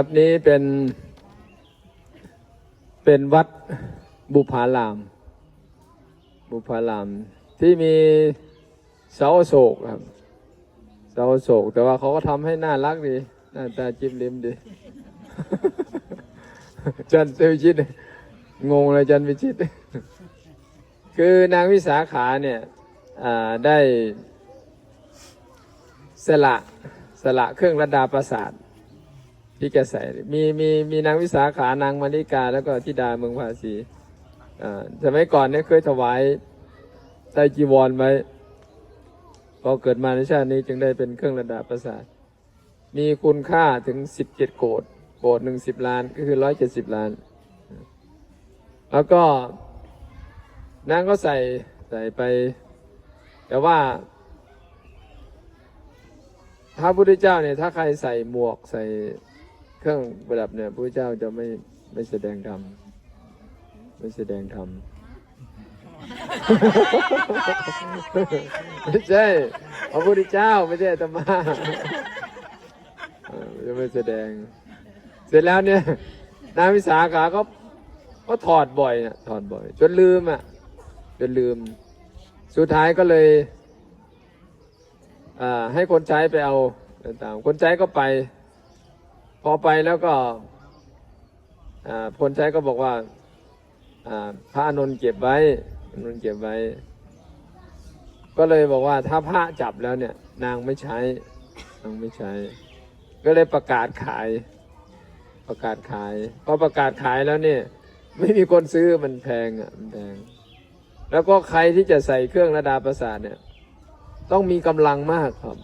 ครับนี้เป็นเป็นวัดบุพาราม บุพารามที่มีเสาโศกครับเสาโศก แต่ว่าเขาก็ทำให้น่ารักดีหน้าตาจิ้มลิ้มดีจันเซวิชิตงงเลยจันวิชิต คือนางวิสาขาเนี่ยได้สละสละเครื่องระดาประสาท ที่แกใส่มีมีมีนางวิสาขานางมาริกา แล้วก็ธิดาเมืองภาษีอ่าสมัยก่อนเนี่ยเคยถวายไตจีวรไว้พอเกิดมาในชาตินี้จึงได้เป็นเครื่องระดาประสาท มีคุณค่าถึงสิบเจ็ดโกดโกดหนึ่งสิบล้านก็คือร้อยเจ็ดสิบล้าน แล้วก็นางก็ใส่ใส่ไป แต่ว่าพระพุทธเจ้าเนี่ยถ้าใครใส่หมวกใส่ เครื่องประดับเนี่ยพระเจ้าจะไม่ไม่แสดงธรรมไม่แสดงธรรมไม่ใช่พระพุทธเจ้าไม่ใช่อาตมาเออจะไม่แสดง เสร็จแล้วเนี่ยนางวิสาขาก็ก็ถอดบ่อยนะถอดบ่อย จนลืมอะจนลืม สุดท้ายก็เลยอ่าให้คนใช้ไปเอาต่างคนใช้ก็ไป พอไปแล้วก็อ่าคนใช้ก็บอกว่าอ่าพระนนท์เก็บไว้นนท์เก็บไว้ ก็เลยบอกว่าถ้าพระจับแล้วเนี่ย นางไม่ใช้นางไม่ใช้ ก็เลยประกาศขาย ประกาศขายพอประกาศขายแล้วเนี่ย ไม่มีคนซื้อมันแพงอะมันแพงแล้วก็ใครที่จะใส่เครื่องระดาประสาทเนี่ย ต้องมีกำลังมากครับ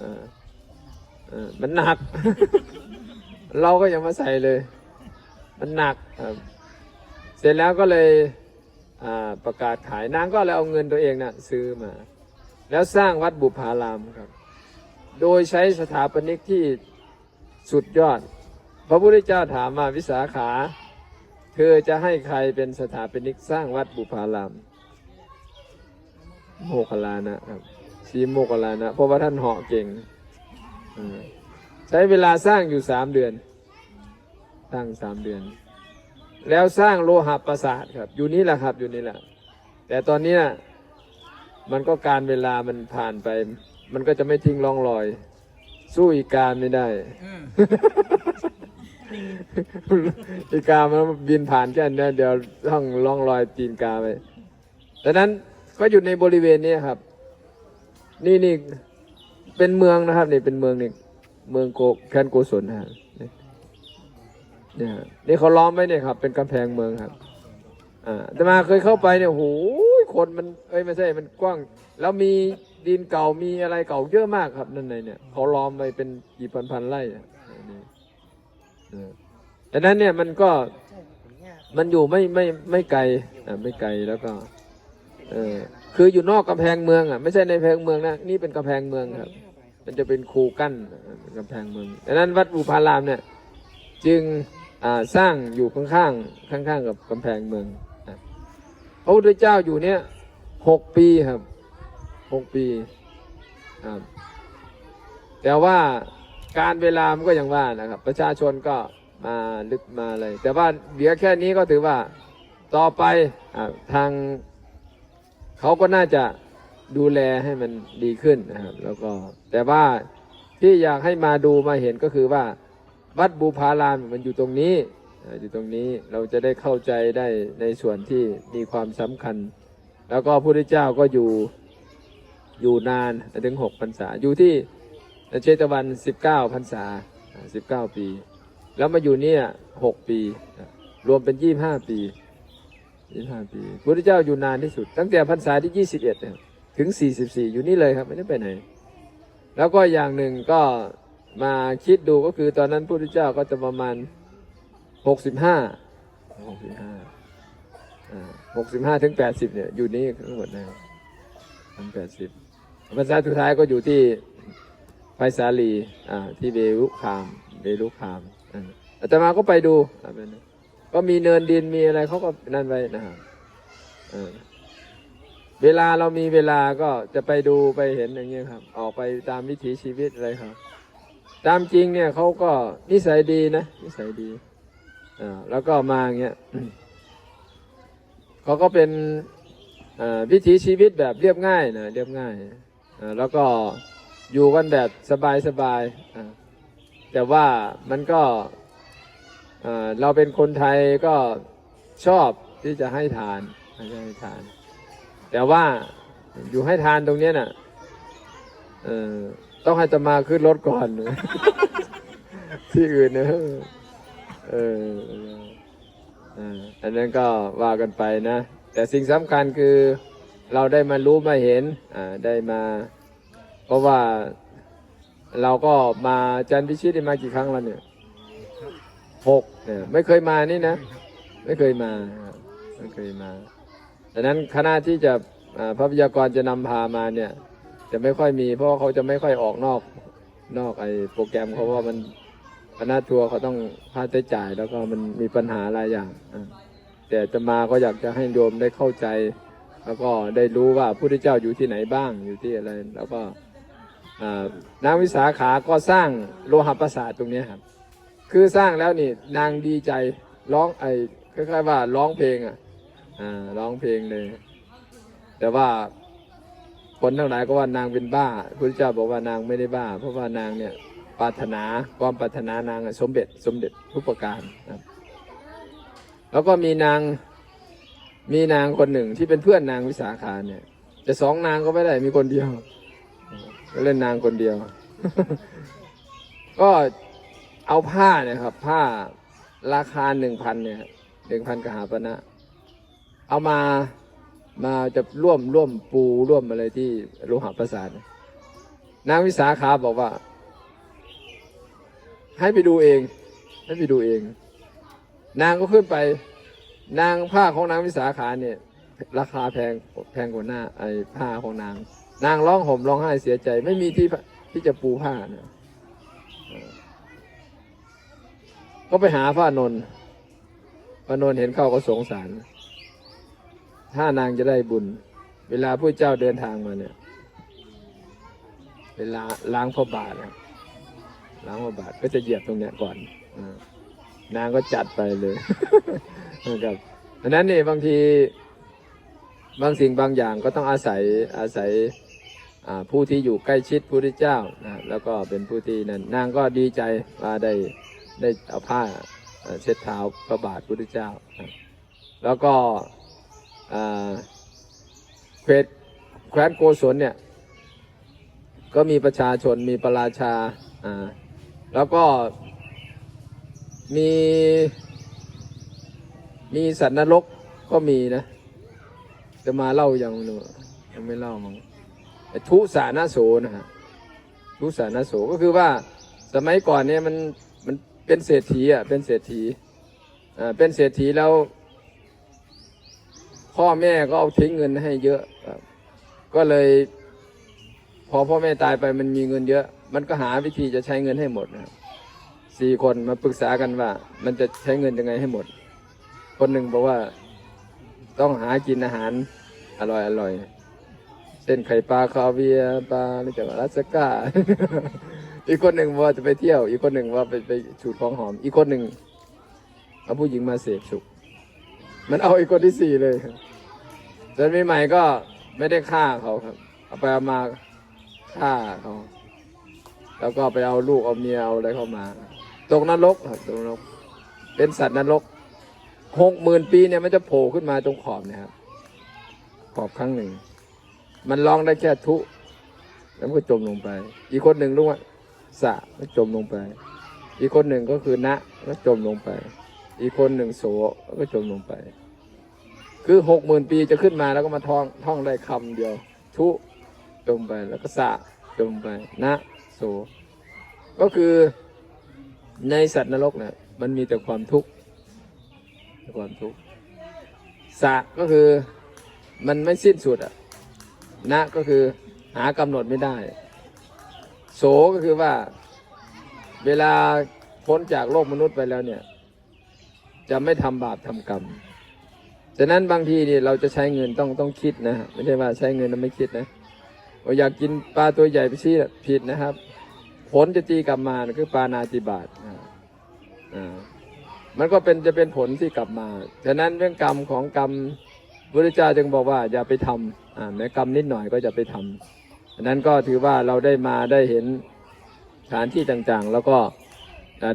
อ่า อ่ามันหนัก เราก็ยังมาใส่เลย มันหนักครับเสร็จแล้วก็เลยประกาศขายนางก็เลยเอาเงินตัวเองนะ่ะซื้อมา แล้วสร้างวัดบุพารามครับ โดยใช้สถาปนิกที่สุดยอด พระพุทธเจ้าถามมาวิสาขา เธอจะให้ใครเป็นสถาปนิกสร้างวัดบุพาราม โมคลานะครับชีโมคลานะ เพราะว่าท่านเหาะเก่ง ใช้เวลาสร้างอยู่สามเดือน สร้างสามเดือน แล้วสร้างโลหะประสาทครับ อยู่นี่แหละครับอยู่นี่แหละ แต่ตอนเนี้ยมันก็การเวลามันผ่านไป มันก็จะไม่ทิ้งร่องรอย สู้อีกการไม่ได้อีกามันบินผ่านแค่นี้เดี๋ยวต้องล่องรอยตีนกาไปดังนั้นก็อยู่ในบริเวณนี้ครับ นี่นี่ เป็นเมืองนะครับนี่เป็นเมืองนี่เมืองโกแคนโกศลนะฮะเนี่ยนี่เขาล้อมไว้เนี่ยครับ เป็นกำแพงเมืองครับ อ่าแต่มาเคยเข้าไปเนี่ยโอ้โหคนมันเอ้ยไม่ใช่มันกว้าง แล้วมีดินเก่ามีอะไรเก่าเยอะมากครับนั่นในเนี่ยเขาล้อมไว้เป็นกี่พันพันๆไร่อะนี่เออดังนั้นเนี่ยมันก็มันอยู่ไม่ไม่ไม่ไกลอ่าไม่ไกลแล้วก็เออคืออยู่นอกกำแพงเมืองอะ ไม่ใช่ในแพงเมืองนะนี่เป็นกำแพงเมืองครับ มันจะเป็นคูกั้นกำแพงเมืองดังนั้นวัดบูพารามเนี่ยจึงสร้างอยู่ข้างๆข้างๆกับกำแพงเมืองอะพระพุทธเจ้าอยู่เนี่ยหกปีครับหกปีครับแต่ว่าการเวลามันก็ยังว่านะครับ ประชาชนก็มาลึกมาอะไรแต่ว่าเดี๋ยวแค่นี้ก็ถือว่าต่อไปอทางเขาก็น่าจะ ดูแลให้มันดีขึ้นนะครับ แล้วก็แต่ว่าที่อยากให้มาดูมาเห็นก็คือว่า วัดบูพารามมันอยู่ตรงนี้อยู่ตรงนี้เราจะได้เข้าใจได้ในส่วนที่มีความสำคัญ แล้วก็พระพุทธเจ้าก็อยู่อยู่นานถึงหกพรรษา อยู่ที่เชตวันสิบเก้าพรรษาสิบเก้าปี แล้วมาอยู่เนี่ยหกปี รวมเป็นยี่ห้าปียี่ห้าปีพระพุทธเจ้าอยู่นานที่สุด ตั้งแต่พรรษาที่ยี่สิบเอ็ดถึงสี่ สิบสี่อยู่นี่เลยครับ ไม่ได้ไปไหน แล้วก็อย่างหนึ่งก็มาคิดดูก็คือตอนนั้นพระพุทธเจ้าก็จะประมาณหกสิบห้าหกสิบห้าถึงแปดสิบเนี่ย อยู่นี่ทั้งหมดนะครับถึงแปดสิบพรรษาสุดท้ายก็อยู่ที่ไพศาลีอ่าที่เบรุคามเบรุคามอ่าอาตมาก็ไปดู ก็มีเนินดินมีอะไรเขาก็นั่นไว้นะครับอ่า เวลาเรามีเวลาก็จะไปดูไปเห็นอย่างเงี้ยครับ ออกไปตามวิถีชีวิตอะไรครับ ตามจริงเนี่ยเขาก็นิสัยดีนะนิสัยดีอ่าแล้วก็มาเงี้ยเขาก็เป็นอ่าวิถีชีวิตแบบเรียบง่ายนะเรียบง่ายอ่าแล้วก็อยู่กันแบบสบายสบายอ่าแต่ว่ามันก็อ่าเราเป็นคนไทยก็ชอบที่จะให้ทานให้ทาน แต่ว่าอยู่ให้ทานตรงเนี้ยน่ะเออต้องให้ตมาขึ้นรถก่อน ที่อื่นเนอะเอออันนั้นก็ว่ากันไปนะ แต่สิ่งสำคัญคือเราได้มารู้มาเห็นอ่าได้มา เพราะว่าเราก็มาจันพิชิตได้มากี่ครั้งแล้วเนี่ยหกเนี่ยไม่เคยมานี่นะ ไม่เคยมาไม่เคยมา ดังนั้นคณะที่จะพระพยากรจะนำพามาเนี่ยจะไม่ค่อยมี เพราะเขาจะไม่ค่อยออกนอกนอกไอ้โปรแกรมเขาเพราะว่ามันคณะทัวร์เขาต้องค่าใช้จ่ายแล้วก็มันมีปัญหาหลายอย่างแต่จะมาก็อยากจะให้โยมได้เข้าใจ แล้วก็ได้รู้ว่าพระพุทธเจ้าอยู่ที่ไหนบ้างอยู่ที่อะไร แล้วก็นางวิสาขาก็สร้างโลหะประสาทตรงนี้ครับ คือสร้างแล้วนี่นางดีใจร้องไอ้คล้ายๆว่าร้องเพลงอะ อ่าร้องเพลงเลย แต่ว่าคนทั้งหลายก็ว่านางเป็นบ้าพระพุทธเจ้าบอกว่านางไม่ได้บ้า เพราะว่านางเนี่ยปรารถนาความปรารถนานางสมเด็จสมเด็จทุกประการนะครับแล้วก็มีนางมีนางคนหนึ่งที่เป็นเพื่อนนางวิสาขาเนี่ยจะสองนางก็ไม่ได้มีคนเดียวก็เล่นนางคนเดียว ก็เอาผ้าเนี่ยครับ ผ้าราคาหนึ่งพันเนี่ยหนึ่งพันกหาปณะ เอามามาจะร่วมร่วมปูร่วมอะไรที่โลหะประสาทนางวิสาขาบอกว่า ให้ไปดูเอง ให้ไปดูเอง นางก็ขึ้นไป นางผ้าของนางวิสาขาเนี่ย ราคาแพงแพงกว่าหน้าไอ้ผ้าของนาง นางร้องห่มร้องไห้เสียใจ ไม่มีที่ที่จะปูผ้านะก็ไปหาพระอานนท์พระอานนท์เห็นเข้าก็สงสาร ถ้านางจะได้บุญ เวลาผู้เจ้าเดินทางมาเนี่ย เวลาล้างพระบาทนะล้างพระบาทก็จะเหยียบตรงเนี้ยก่อนอนางก็จัดไปเลยนะครับดังนั้นนี่บางทีบางสิ่งบางอย่างก็ต้องอาศัยอาศัยผู้ที่อยู่ใกล้ชิดพระพุทธเจ้านะแล้วก็เป็นผู้ที่นั่นนางก็ดีใจว่าได้ได้เอาผ้าเช็ดเท้าพระบาทพระพุทธเจ้านะแล้วก็ เขตแคว้นโกศลเนี่ย ก็มีประชาชนมีประราชาอ่าแล้วก็มีมีสัตว์นรกก็มีนะ จะมาเล่ายังยังไม่เล่ามั้งทุสานาโสนะฮะทุสานาโสก็คือว่าสมัยก่อนเนี่ยมันมันเป็นเศรษฐีอะเป็นเศรษฐีอ่าเป็นเศรษฐีแล้ว พ่อแม่ก็เอาทิ้งเงินให้เยอะก็เลย พอพ่อแม่ตายไปมันมีเงินเยอะ มันก็หาวิธีจะใช้เงินให้หมดนะสี่คนมาปรึกษากันว่า มันจะใช้เงินยังไงให้หมด คนหนึ่งบอกว่า ต้องหากินอาหารอร่อยอร่อยเส้นไข่ปลาคาเวียปลาไม่จากรัสก้าอีกคนหนึ่งว่าจะไปเที่ยว อีกคนหนึ่งว่าไปไปชูดของหอม อีกคนหนึ่งเอาผู้หญิงมาเสพสุข มันเอาอีกคนที่สี่เลย จนใหม่ๆก็ไม่ได้ฆ่าเขาครับ เอาไปเอามาฆ่าเขา แล้วก็ไปเอาลูกเอาเมียเอาอะไรเข้ามา ตกนรกครับตกนรก เป็นสัตว์นรกหกหมื่นปีเนี่ยมันจะโผล่ขึ้นมาตรงขอบนะครับ ขอบครั้งหนึ่ง มันร้องได้แค่ทุ แล้วมันก็จมลงไป อีกคนหนึ่งรู้ว่าสะก็จมลงไป อีกคนหนึ่งก็คือณก็จมลงไป อีกคนหนึ่งโสก็จมลงไป คือหกหมื่นปีจะขึ้นมาแล้วก็มาท่องท่องได้คำเดียว ทุจมไปแล้วก็สะจมไปนะโสก็คือในสัตว์นรกเนี่ยมันมีแต่ความทุกข์ความทุกข์สะก็คือมันไม่สิ้นสุดอะนะก็คือหากำหนดไม่ได้ โสก็คือว่าเวลาพ้นจากโลกมนุษย์ไปแล้วเนี่ย จะไม่ทำบาปทำกรรม ฉะนั้นบางทีนี่เราจะใช้เงินต้องต้องคิดนะไม่ใช่ว่าใช้เงินแล้วไม่คิดนะว่าอยากกินปลาตัวใหญ่ไปซี่ผิดนะครับ ผลจะตีกลับมาคือปลานาติบาตอ่ามันก็เป็นจะเป็นผลที่กลับมา ฉะนั้นเรื่องกรรมของกรรมพระพุทธเจ้าจึงบอกว่าอย่าไปทำอ่าแม้กรรมนิดหน่อยก็จะไปทำอันนั้นก็ถือว่าเราได้มาได้เห็นสถานที่ต่างๆ แล้วก็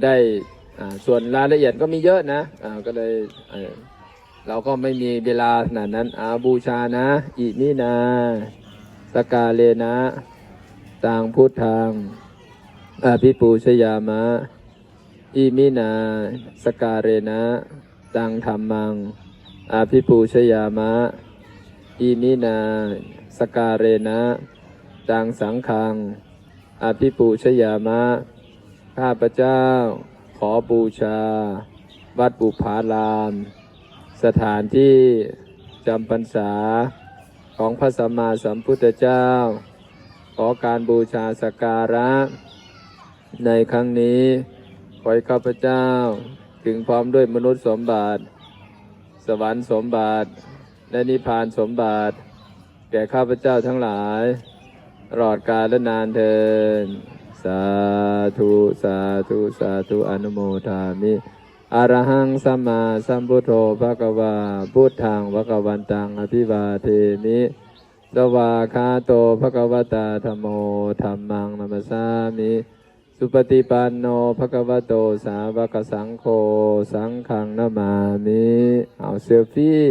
ได้ส่วนรายละเอียดก็มีเยอะนะอ่าก็เลย เราก็ไม่มีเวลาขนาดนั้นอาบูชานะอิมินาสกาเลนะต่างพุทธังอาภิปูชยามะ อิมินา สการเรนะตังธรรมังอาภิปูชยามะ อิมินา สการเรนะตังสังฆังอาภิปูชยามะ ข้าพเจ้า ขอบูชา วัดบุพาราม สถานที่จำพรรษาของพระสัมมาสัมพุทธเจ้า ขอการบูชาสกการะ ในครั้งนี้ขอให้ข้าพเจ้าถึงพร้อมด้วยมนุษย์สมบัติ สวรรค์สมบัติ และนิพพานสมบัติ แก่ข้าพเจ้าทั้งหลายตลอดกาลและนานเทินสาธุ สาธุ สาธุ อนุโมทามิ อรหังสัมมาสัมพุทโธภะคะวาพุทธังภะคะวันตังอภิวาเทมิสวาคาโตภะคะวตาธรรมโมธรรมังนัมสามิ สุปฏิปันโนภะคะวโตสาวกสังโฆสังฆังนามามิ เอาเซลฟี่